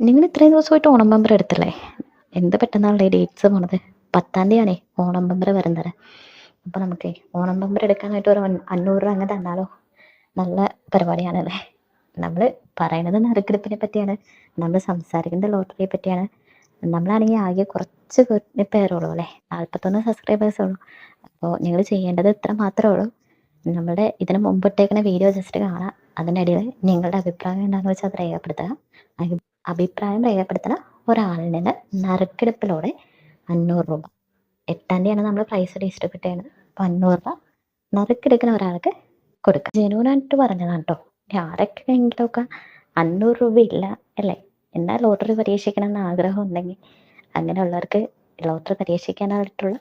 നിങ്ങൾ ഇത്രയും ദിവസമായിട്ട് ഓണം ബമ്പർ എടുത്തല്ലേ? എന്ത് പെട്ടെന്നാണല്ലേ ഡേറ്റ്സ് പോണത്? പത്താം തീയതിയാണേ ഓണം ബമ്പർ വരുന്നത്. അപ്പോൾ നമുക്ക് ഓണം ബമ്പർ എടുക്കാനായിട്ട് ഒരു അഞ്ഞൂ- അഞ്ഞൂറ് രൂപ അങ്ങ് തന്നാലോ? നല്ല പരിപാടിയാണല്ലേ നമ്മൾ പറയുന്നത് നറുക്കെടുപ്പിനെ പറ്റിയാണ് നമ്മൾ സംസാരിക്കുന്നത് ലോട്ടറിയെ പറ്റിയാണ്. നമ്മളാണെങ്കിൽ ആകെ കുറച്ച് പേരുള്ളൂ അല്ലേ? നാൽപ്പത്തൊന്ന് സബ്സ്ക്രൈബേഴ്സ് ഉള്ളൂ. അപ്പോൾ നിങ്ങൾ ചെയ്യേണ്ടത് ഇത്ര മാത്രമേ ഉള്ളൂ. നമ്മുടെ ഇതിന് മുമ്പിട്ടേക്കുന്ന വീഡിയോ ജസ്റ്റ് കാണാം. അതിനിടയിൽ നിങ്ങളുടെ അഭിപ്രായം എന്താണെന്ന് വെച്ചാൽ അത് രേഖപ്പെടുത്തുക. അഭിപ്രായം രേഖപ്പെടുത്തുന്ന ഒരാളിൽ നിന്ന് നറുക്കെടുപ്പിലൂടെ അഞ്ഞൂറ് രൂപ. എട്ടാം തീയതിയാണ് നമ്മൾ പ്രൈസ് ഡിസ്ട്രിബ്യൂട്ട് ചെയ്യുന്നത് അപ്പോൾ അഞ്ഞൂറ് രൂപ നറുക്കെടുക്കുന്ന ഒരാൾക്ക് കൊടുക്കാം. ജനുവനായിട്ട് പറഞ്ഞതാണ് കേട്ടോ ആരൊക്കെ ആരൊക്കെയെങ്കിലുമൊക്കെ അഞ്ഞൂറ് രൂപ ഇല്ല അല്ലേ? എന്നാൽ ലോട്ടറി പരീക്ഷിക്കണം എന്ന് ആഗ്രഹം ഉണ്ടെങ്കിൽ അങ്ങനെയുള്ളവർക്ക് ലോട്ടറി പരീക്ഷിക്കാനായിട്ടുള്ള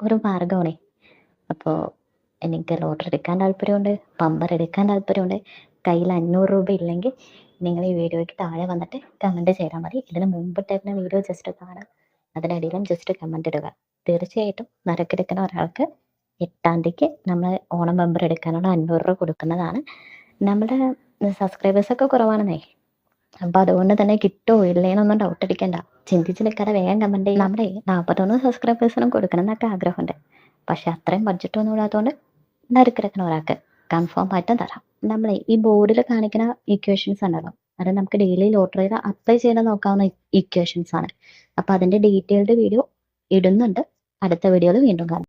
ഒരു മാർഗമാണേ അപ്പോൾ എനിക്ക് ലോട്ടറി എടുക്കാൻ താല്പര്യമുണ്ട് പമ്പർ എടുക്കാൻ താല്പര്യമുണ്ട് കയ്യിൽ അഞ്ഞൂറ് രൂപ ഇല്ലെങ്കിൽ നിങ്ങൾ ഈ വീഡിയോയ്ക്ക് താഴെ വന്നിട്ട് കമന്റ് ചെയ്താൽ മതി. ഇതിന് മുമ്പിട്ടേക്കുന്ന വീഡിയോ ജസ്റ്റ് കാണാം അതിനിടയിലും ജസ്റ്റ് കമന്റ് ഇടുക. തീർച്ചയായിട്ടും നറുക്കെടുക്കുന്ന ഒരാൾക്ക് എട്ടാം തീയതിക്ക് നമ്മൾ ഓണം മെമ്പർ എടുക്കാനുള്ള അഞ്ഞൂറ് രൂപ കൊടുക്കുന്നതാണ്. നമ്മുടെ സബ്സ്ക്രൈബേഴ്സൊക്കെ കുറവാണെന്നേ. അപ്പം അതുകൊണ്ട് തന്നെ കിട്ടുമോ ഇല്ലേന്നൊന്നും ഡൗട്ട് അടിക്കണ്ട. ചിന്തിച്ച് നിൽക്കാതെ വേഗം കമന്റ് ചെയ്യും. നമ്മുടെ നാൽപ്പത്തൊന്ന് സബ്സ്ക്രൈബേഴ്സിനും കൊടുക്കണം എന്നൊക്കെ ആഗ്രഹമുണ്ട്. പക്ഷെ അത്രയും ബഡ്ജറ്റ് ഒന്നും ഇല്ലാത്തതുകൊണ്ട് നറുക്കെടുക്കുന്ന ഒരാൾക്ക് കൺഫേം ആയിട്ടും തരാം. നമ്മളെ ഈ ബോർഡിൽ കാണിക്കുന്ന ഇക്വേഷൻസ് ഉണ്ടല്ലോ അത് നമുക്ക് ഡെയിലി ലോട്ടറിയിൽ അപ്ലൈ ചെയ്ത് നോക്കാവുന്ന ഇക്വേഷൻസ് ആണ്. അപ്പോൾ അതിന്റെ ഡീറ്റെയിൽഡ് വീഡിയോ ഇടുന്നുണ്ട്. അടുത്ത വീഡിയോയിൽ വീണ്ടും കാണാം.